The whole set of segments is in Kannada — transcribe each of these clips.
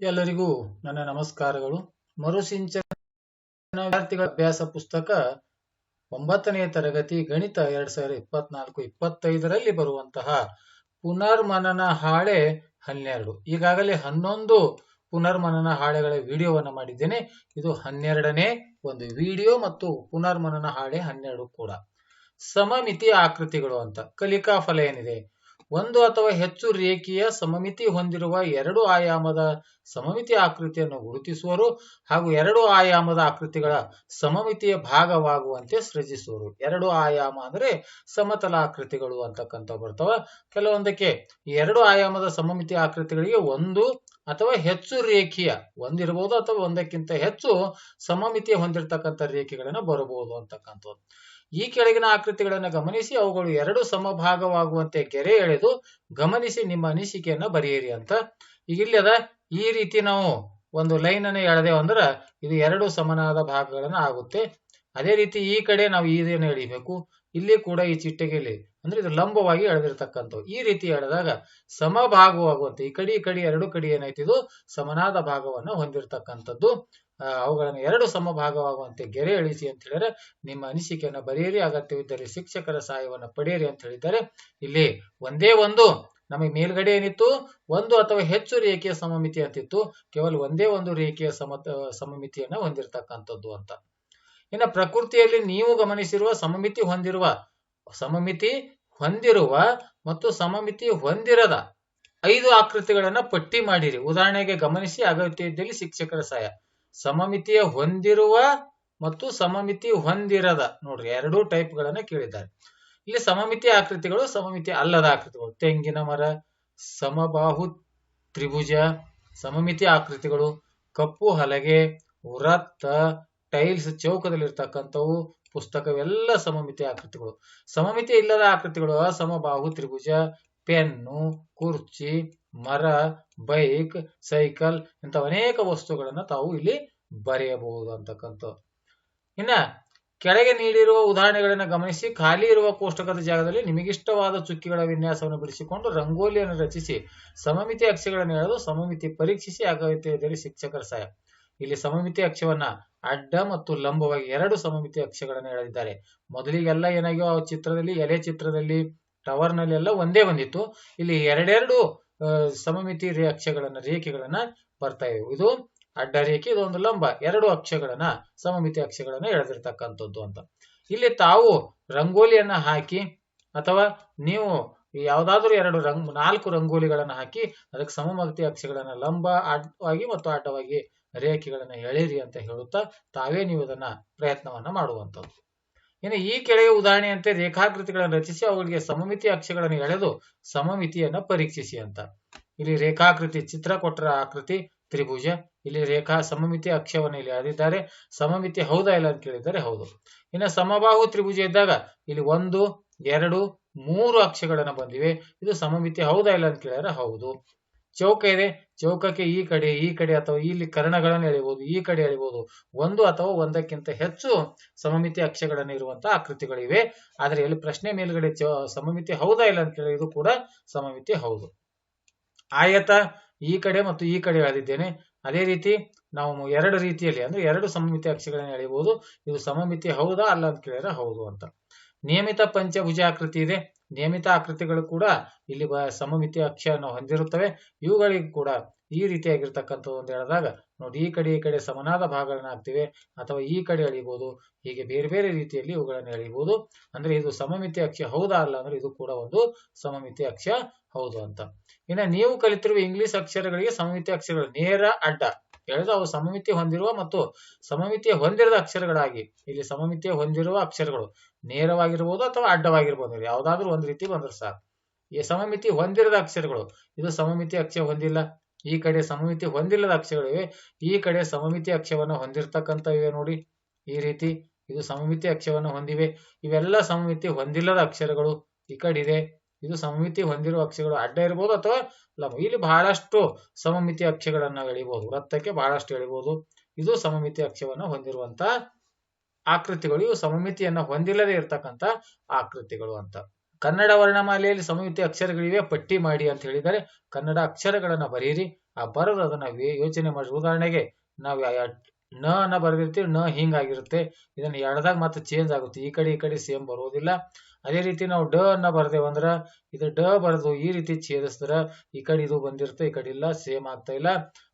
ಎಲ್ಲರಿಗೂ ನನ್ನ ನಮಸ್ಕಾರಗಳು. ಮರುಸಿಂಚನ ವಿದ್ಯಾರ್ಥಿಗಳ ಅಭ್ಯಾಸ ಪುಸ್ತಕ ಒಂಬತ್ತನೇ ತರಗತಿ ಗಣಿತ ಎರಡ್ ಸಾವಿರದ ಇಪ್ಪತ್ನಾಲ್ಕು ಇಪ್ಪತ್ತೈದರಲ್ಲಿ ಬರುವಂತಹ ಪುನರ್ಮನನ ಹಾಳೆ ಹನ್ನೆರಡು. ಈಗಾಗಲೇ ಹನ್ನೊಂದು ಪುನರ್ಮನನ ಹಾಳೆಗಳ ವಿಡಿಯೋವನ್ನ ಮಾಡಿದ್ದೇನೆ. ಇದು ಹನ್ನೆರಡನೇ ಒಂದು ವಿಡಿಯೋ ಮತ್ತು ಪುನರ್ಮನನ ಹಾಳೆ ಹನ್ನೆರಡು ಕೂಡ. ಸಮಮಿತಿ ಆಕೃತಿಗಳು ಅಂತ. ಕಲಿಕಾ ಫಲ ಏನಿದೆ? ಒಂದು ಅಥವಾ ಹೆಚ್ಚು ರೇಖೀಯ ಸಮಮಿತಿ ಹೊಂದಿರುವ ಎರಡು ಆಯಾಮದ ಸಮಮಿತಿ ಆಕೃತಿಯನ್ನು ಗುರುತಿಸುವರು ಹಾಗೂ ಎರಡು ಆಯಾಮದ ಆಕೃತಿಗಳ ಸಮಮಿತಿಯ ಭಾಗವಾಗುವಂತೆ ಸೃಜಿಸುವರು. ಎರಡು ಆಯಾಮ ಅಂದ್ರೆ ಸಮತಲ ಆಕೃತಿಗಳು ಅಂತಕ್ಕಂಥ ಬರ್ತವ. ಕೆಲವೊಂದಕ್ಕೆ ಎರಡು ಆಯಾಮದ ಸಮಮಿತಿ ಆಕೃತಿಗಳಿಗೆ ಒಂದು ಅಥವಾ ಹೆಚ್ಚು ರೇಖೀಯ ಒಂದಿರಬಹುದು ಅಥವಾ ಒಂದಕ್ಕಿಂತ ಹೆಚ್ಚು ಸಮಮಿತಿ ಹೊಂದಿರತಕ್ಕಂಥ ರೇಖೆಗಳನ್ನು ಬರಬಹುದು ಅಂತಕ್ಕಂಥದ್ದು. ಈ ಕೆಳಗಿನ ಆಕೃತಿಗಳನ್ನು ಗಮನಿಸಿ, ಅವುಗಳು ಎರಡು ಸಮಭಾಗವಾಗುವಂತೆ ಗೆರೆ ಎಳೆದು ಗಮನಿಸಿ ನಿಮ್ಮ ಅನಿಸಿಕೆಯನ್ನು ಬರೆಯಿರಿ ಅಂತ. ಈಗ ಇಲ್ಲಿ ಅದ, ಈ ರೀತಿ ನಾವು ಒಂದು ಲೈನ್ ಅನ್ನು ಎಳೆದೇವು ಅಂದ್ರೆ ಇದು ಎರಡು ಸಮನಾದ ಭಾಗಗಳನ್ನ ಆಗುತ್ತೆ. ಅದೇ ರೀತಿ ಈ ಕಡೆ ನಾವು ಇದನ್ನು ಎಳಿಬೇಕು. ಇಲ್ಲಿ ಕೂಡ ಈ ಚಿಟ್ಟೆಗೆಯಲ್ಲಿ ಅಂದ್ರೆ ಇದು ಲಂಬವಾಗಿ ಎಳೆದಿರ್ತಕ್ಕಂಥವು. ಈ ರೀತಿ ಎಳೆದಾಗ ಸಮಭಾಗವಾಗುವಂತೆ, ಈ ಕಡೆ ಈ ಕಡೆ ಎರಡು ಕಡೆ ಏನಾಯ್ತು? ಇದು ಸಮನಾದ ಭಾಗವನ್ನು ಹೊಂದಿರತಕ್ಕಂಥದ್ದು. ಅವುಗಳನ್ನು ಎರಡು ಸಮಭಾಗವಾಗುವಂತೆ ಗೆರೆ ಎಳಿಸಿ ಅಂತ ಹೇಳಿದರೆ, ನಿಮ್ಮ ಅನಿಸಿಕೆಯನ್ನು ಬರೆಯಿರಿ, ಅಗತ್ಯವಿದ್ದರೆ ಶಿಕ್ಷಕರ ಸಹಾಯವನ್ನು ಪಡೆಯಿರಿ ಅಂತ ಹೇಳಿದ್ದಾರೆ. ಇಲ್ಲಿ ಒಂದೇ ಒಂದು, ನಮಗೆ ಮೇಲ್ಗಡೆ ಏನಿತ್ತು? ಒಂದು ಅಥವಾ ಹೆಚ್ಚು ರೇಖೆಯ ಸಮಮಿತಿ ಅಂತಿತ್ತು. ಕೇವಲ ಒಂದೇ ಒಂದು ರೇಖೆಯ ಸಮ ಸಮಮಿತಿಯನ್ನ ಹೊಂದಿರತಕ್ಕಂಥದ್ದು ಅಂತ. ಇನ್ನು ಪ್ರಕೃತಿಯಲ್ಲಿ ನೀವು ಗಮನಿಸಿರುವ ಸಮಮಿತಿ ಹೊಂದಿರುವ ಸಮಮಿತಿ ಹೊಂದಿರುವ ಮತ್ತು ಸಮಮಿತಿ ಹೊಂದಿರದ ಐದು ಆಕೃತಿಗಳನ್ನ ಪಟ್ಟಿ ಮಾಡಿರಿ. ಉದಾಹರಣೆಗೆ ಗಮನಿಸಿ ಅಗತ್ಯ ಇದ್ದಲ್ಲಿ ಶಿಕ್ಷಕರ ಸಹಾಯ. ಸಮಮಿತಿಯ ಹೊಂದಿರುವ ಮತ್ತು ಸಮಮಿತಿ ಹೊಂದಿರದ, ನೋಡ್ರಿ, ಎರಡೂ ಟೈಪ್ ಗಳನ್ನ ಕೇಳಿದ್ದಾರೆ. ಇಲ್ಲಿ ಸಮಮಿತಿ ಆಕೃತಿಗಳು, ಸಮಮಿತಿ ಅಲ್ಲದ ಆಕೃತಿಗಳು. ತೆಂಗಿನ ಮರ, ಸಮಬಾಹು ತ್ರಿಭುಜ, ಸಮಮಿತಿ ಆಕೃತಿಗಳು, ಕಪ್ಪು ಹಲಗೆ, ವೃತ್ತ, ಟೈಲ್ಸ್ ಚೌಕದಲ್ಲಿರ್ತಕ್ಕಂಥವು, ಪುಸ್ತಕವೆಲ್ಲ ಸಮಮಿತಿ ಆಕೃತಿಗಳು. ಸಮಮಿತಿ ಇಲ್ಲದ ಆಕೃತಿಗಳು ಅಸಮಬಾಹು ತ್ರಿಭುಜ ಪೆನ್ನು, ಕುರ್ಚಿ, ಮರ, ಬೈಕ್, ಸೈಕಲ್ ಇಂಥ ಅನೇಕ ವಸ್ತುಗಳನ್ನ ತಾವು ಇಲ್ಲಿ ಬರೆಯಬಹುದು ಅಂತಕ್ಕಂಥ. ಇನ್ನ ಕೆಳಗೆ ನೀಡಿರುವ ಉದಾಹರಣೆಗಳನ್ನು ಗಮನಿಸಿ, ಖಾಲಿ ಇರುವ ಕೋಷ್ಟಕದ ಜಾಗದಲ್ಲಿ ನಿಮಗಿಷ್ಟವಾದ ಚುಕ್ಕಿಗಳ ವಿನ್ಯಾಸವನ್ನು ಬಿಡಿಸಿಕೊಂಡು ರಂಗೋಲಿಯನ್ನು ರಚಿಸಿ, ಸಮಮಿತಿ ಅಕ್ಷಗಳನ್ನು ಎಳೆದು ಸಮಮಿತಿ ಪರೀಕ್ಷಿಸಿ ಅಗತ್ಯದಲ್ಲಿ ಶಿಕ್ಷಕರ ಸಹಾಯ. ಇಲ್ಲಿ ಸಮಮಿತಿ ಅಕ್ಷವನ್ನ ಅಡ್ಡ ಮತ್ತು ಲಂಬವಾಗಿ ಎರಡು ಸಮಮಿತಿ ಅಕ್ಷಗಳನ್ನು ಎಳೆದಿದ್ದಾರೆ. ಮೊದಲಿಗೆಲ್ಲ ಏನಾಗ್ಯೋ ಆ ಚಿತ್ರದಲ್ಲಿ, ಎಲೆ ಚಿತ್ರದಲ್ಲಿ ಟವರ್ನಲ್ಲಿ ಎಲ್ಲ ಒಂದೇ ಒಂದಿತ್ತು ಇಲ್ಲಿ ಎರಡೆರಡು ಸಮಮಿತಿ ಅಕ್ಷಗಳನ್ನ ರೇಖೆಗಳನ್ನ ಬರ್ತಾ ಇವೆ. ಇದು ಅಡ್ಡ ರೇಖೆ, ಇದೊಂದು ಲಂಬ. ಎರಡು ಅಕ್ಷಗಳನ್ನ, ಸಮಮಿತಿ ಅಕ್ಷಗಳನ್ನ ಎಳೆದಿರ್ತಕ್ಕಂಥದ್ದು ಅಂತ. ಇಲ್ಲಿ ತಾವು ರಂಗೋಲಿಯನ್ನ ಹಾಕಿ, ಅಥವಾ ನೀವು ಯಾವ್ದಾದ್ರು ಎರಡು ರಂಗ್, ನಾಲ್ಕು ರಂಗೋಲಿಗಳನ್ನ ಹಾಕಿ, ಅದಕ್ಕೆ ಸಮಮಿತಿ ಅಕ್ಷಗಳನ್ನ ಲಂಬ, ಅಡ್ಡವಾಗಿ ಮತ್ತು ಅಡ್ಡವಾಗಿ ರೇಖೆಗಳನ್ನ ಎಳೆಯಿರಿ ಅಂತ ಹೇಳುತ್ತಾ, ತಾವೇ ನೀವು ಅದನ್ನ ಪ್ರಯತ್ನವನ್ನ ಮಾಡುವಂಥದ್ದು. ಇನ್ನು ಈ ಕೆಳಗೆ ಉದಾಹರಣೆಯಂತೆ ರೇಖಾಕೃತಿಗಳನ್ನು ರಚಿಸಿ, ಅವುಗಳಿಗೆ ಸಮಮಿತಿ ಅಕ್ಷಗಳನ್ನು ಎಳೆದು ಸಮಮಿತಿಯನ್ನ ಪರೀಕ್ಷಿಸಿ ಅಂತ. ಇಲ್ಲಿ ರೇಖಾಕೃತಿ ಚಿತ್ರ ಕೊಟ್ಟರ ಆಕೃತಿ ತ್ರಿಭುಜ, ಇಲ್ಲಿ ರೇಖಾ ಸಮಮಿತಿ ಅಕ್ಷವನ್ನು ಇಲ್ಲಿ ಎಳೆದಿದ್ದಾರೆ. ಸಮಮಿತಿ ಹೌದಾ ಇಲ್ಲ ಅಂತ ಕೇಳಿದ್ದಾರೆ ಹೌದು. ಇನ್ನು ಸಮಬಾಹು ತ್ರಿಭುಜ ಇದ್ದಾಗ ಇಲ್ಲಿ ಒಂದು, ಎರಡು, ಮೂರು ಅಕ್ಷಗಳನ್ನು ಬಂದಿವೆ. ಇದು ಸಮಮಿತಿ ಹೌದಾ ಇಲ್ಲ ಅಂತ ಕೇಳಿದ್ರೆ ಹೌದು. ಚೌಕ ಇದೆ. ಚೌಕಕ್ಕೆ ಈ ಕಡೆ ಈ ಕಡೆ ಅಥವಾ ಇಲ್ಲಿ ಕರ್ಣಗಳನ್ನು ಎಳಿಬಹುದು ಈ ಕಡೆ ಎಳಿಬಹುದು ಒಂದು ಅಥವಾ ಒಂದಕ್ಕಿಂತ ಹೆಚ್ಚು ಸಮಮಿತಿ ಅಕ್ಷಗಳನ್ನು ಇರುವಂತಹ ಆಕೃತಿಗಳಿವೆ. ಆದರೆ ಇಲ್ಲಿ ಪ್ರಶ್ನೆ ಮೇಲ್ಗಡೆ ಸಮಮಿತಿ ಹೌದಾ ಇಲ್ಲ ಅಂತ ಕೇಳಿ ಇದು ಕೂಡ ಸಮಮಿತಿ ಹೌದು. ಆಯತ, ಈ ಕಡೆ ಮತ್ತು ಈ ಕಡೆ ಎಳೆದಿದ್ದೇನೆ. ಅದೇ ರೀತಿ ನಾವು ಎರಡು ರೀತಿಯಲ್ಲಿ, ಅಂದ್ರೆ ಎರಡು ಸಮಮಿತಿ ಅಕ್ಷಗಳನ್ನು ಎಳೆಯಬಹುದು. ಇದು ಸಮಮಿತಿ ಹೌದಾ ಅಲ್ಲ ಅಂತ ಕೇಳಿದ್ರೆ ಹೌದು ಅಂತ. ನಿಯಮಿತ ಪಂಚಭುಜ ಆಕೃತಿ ಇದೆ. ನಿಯಮಿತ ಆಕೃತಿಗಳು ಕೂಡ ಇಲ್ಲಿ ಸಮಮಿತಿ ಅಕ್ಷವನ್ನು ಹೊಂದಿರುತ್ತವೆ. ಇವುಗಳಿಗೂ ಕೂಡ ಈ ರೀತಿಯಾಗಿರ್ತಕ್ಕಂಥ ಒಂದು ಎಳೆದಾಗ ನೋಡಿ, ಈ ಕಡೆ ಈ ಕಡೆ ಸಮನಾದ ಭಾಗಗಳನ್ನ ಹಾಕ್ತಿವೆ ಅಥವಾ ಈ ಕಡೆ ಎಳಿಬಹುದು ಹೀಗೆ ಬೇರೆ ಬೇರೆ ರೀತಿಯಲ್ಲಿ ಇವುಗಳನ್ನು ಎಳಿಬಹುದು ಅಂದ್ರೆ ಇದು ಸಮಮಿತಿ ಅಕ್ಷ ಹೌದಾ ಅಲ್ಲ ಅಂದ್ರೆ ಇದು ಕೂಡ ಒಂದು ಸಮಮಿತಿ ಅಕ್ಷ ಹೌದು ಅಂತ. ಇನ್ನು ನೀವು ಕಲಿತಿರುವ ಇಂಗ್ಲಿಷ್ ಅಕ್ಷರಗಳಿಗೆ ಸಮಮಿತಿ ಅಕ್ಷರಗಳು ನೇರ, ಅಡ್ಡ. ಹೇಳಿದ್ರೆ ಅವು ಸಮಮಿತಿ ಹೊಂದಿರುವ ಮತ್ತು ಸಮಮಿತಿ ಹೊಂದಿರದ ಅಕ್ಷರಗಳಾಗಿ. ಇಲ್ಲಿ ಸಮಮಿತಿ ಹೊಂದಿರುವ ಅಕ್ಷರಗಳು ನೇರವಾಗಿರ್ಬೋದು ಅಥವಾ ಅಡ್ಡವಾಗಿರ್ಬೋದು. ಯಾವ್ದಾದ್ರು ಒಂದ್ ರೀತಿ ಬಂದ್ರೆ ಸಾಕು. ಈ ಸಮಮಿತಿ ಹೊಂದಿರದ ಅಕ್ಷರಗಳು, ಇದು ಸಮಮಿತಿ ಅಕ್ಷರ ಹೊಂದಿಲ್ಲ. ಈ ಕಡೆ ಸಮಮಿತಿ ಹೊಂದಿಲ್ಲದ ಅಕ್ಷರಗಳಿವೆ ಈ ಕಡೆ ಸಮಮಿತಿ ಅಕ್ಷವನ್ನು ಹೊಂದಿರತಕ್ಕಂತ ಇವೆ ನೋಡಿ. ಈ ರೀತಿ ಇದು ಸಮಮಿತಿ ಅಕ್ಷವನ್ನು ಹೊಂದಿವೆ. ಇವೆಲ್ಲ ಸಮಮಿತಿ ಹೊಂದಿಲ್ಲದ ಅಕ್ಷರಗಳು ಈ ಕಡೆ ಇದೆ. ಇದು ಸಮಮಿತಿ ಹೊಂದಿರುವ ಅಕ್ಷರಗಳು ಅಡ್ಡ ಇರಬಹುದು ಅಥವಾ ಲಂಬ. ಇಲ್ಲಿ ಬಹಳಷ್ಟು ಸಮಮಿತಿ ಅಕ್ಷಗಳನ್ನು ಎಳಿಬಹುದು ವೃತ್ತಕ್ಕೆ ಬಹಳಷ್ಟು ಎಳಿಬಹುದು ಇದು ಸಮಮಿತಿ ಅಕ್ಷವನ್ನು ಹೊಂದಿರುವಂತ ಆಕೃತಿಗಳು. ಇವು ಸಮಮಿತಿಯನ್ನ ಹೊಂದಿಲ್ಲದೆ ಇರತಕ್ಕಂತ ಆಕೃತಿಗಳು ಅಂತ. ಕನ್ನಡ ವರ್ಣಮಾಲೆಯಲ್ಲಿ ಸಮಮಿತಿ ಅಕ್ಷರಗಳಿವೆ, ಪಟ್ಟಿ ಮಾಡಿ ಅಂತ ಹೇಳಿದರೆ ಕನ್ನಡ ಅಕ್ಷರಗಳನ್ನ ಬರೆಯಿರಿ, ಆ ಬರೆದು ಅದನ್ನ ಯೋಚನೆ ಮಾಡಿ ಉದಾಹರಣೆಗೆ, ನಾವು ನ ಅನ್ನ ಬರೆದಿರ್ತೀವಿ ನ ಹಿಂಗಾಗಿರುತ್ತೆ. ಇದನ್ನ ಎಡದಾಗ ಮತ್ತೆ ಚೇಂಜ್ ಆಗುತ್ತೆ. ಈ ಕಡೆ ಈ ಕಡೆ ಸೇಮ್ ಬರೋದಿಲ್ಲ. ಅದೇ ರೀತಿ ನಾವು ಡ ಅನ್ನ ಬರ್ದೇವ್ ಅಂದ್ರ, ಇದು ಡ ಬರೆದು ಈ ರೀತಿ ಛೇದಿಸಿದ್ರೆ, ಈ ಕಡೆ ಇದು ಬಂದಿರುತ್ತೆ, ಈ ಕಡೆ ಇಲ್ಲ ಸೇಮ್ ಆಗ್ತಾ ಇಲ್ಲ.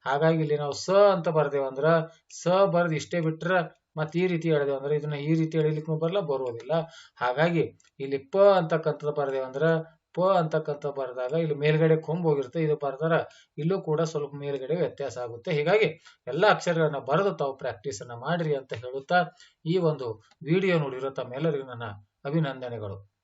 ಹಾಗಾಗಿ ಇಲ್ಲಿ ನಾವು ಸ ಅಂತ ಬರ್ದೇವಂದ್ರ ಸ ಬರೆದು ಇಷ್ಟೇ ಬಿಟ್ರ ಮತ್ತೆ ಈ ರೀತಿ ಹೇಳಿದೆವು ಅಂದ್ರೆ ಇದನ್ನ ಈ ರೀತಿ ಎಳಿಲಿಕ್ಕೂ ಬರಲ್ಲ ಬರುವುದಿಲ್ಲ. ಹಾಗಾಗಿ ಇಲ್ಲಿ ಪ ಅಂತಕ್ಕಂಥದ್ದು ಬರೆದೇವು ಅಂದ್ರೆ ಪ ಅಂತಕ್ಕಂಥ ಬರೆದಾಗ ಇಲ್ಲಿ ಮೇಲ್ಗಡೆ ಕೊಂಬ್ ಹೋಗಿರುತ್ತೆ. ಇದು ಬರ್ದಾರ ಇಲ್ಲೂ ಕೂಡ ಸ್ವಲ್ಪ ಮೇಲ್ಗಡೆ ವ್ಯತ್ಯಾಸ ಆಗುತ್ತೆ. ಹೀಗಾಗಿ ಎಲ್ಲಾ ಅಕ್ಷರಗಳನ್ನ ಬರೆದು ತಾವು ಪ್ರಾಕ್ಟೀಸ್ ಅನ್ನ ಮಾಡ್ರಿ ಅಂತ ಹೇಳುತ್ತಾ ಈ ಒಂದು ವಿಡಿಯೋ ನೋಡಿರೋ ತಮ್ಮೆಲ್ಲರಿಗೂ ನನ್ನ ಅಭಿನಂದನೆಗಳು.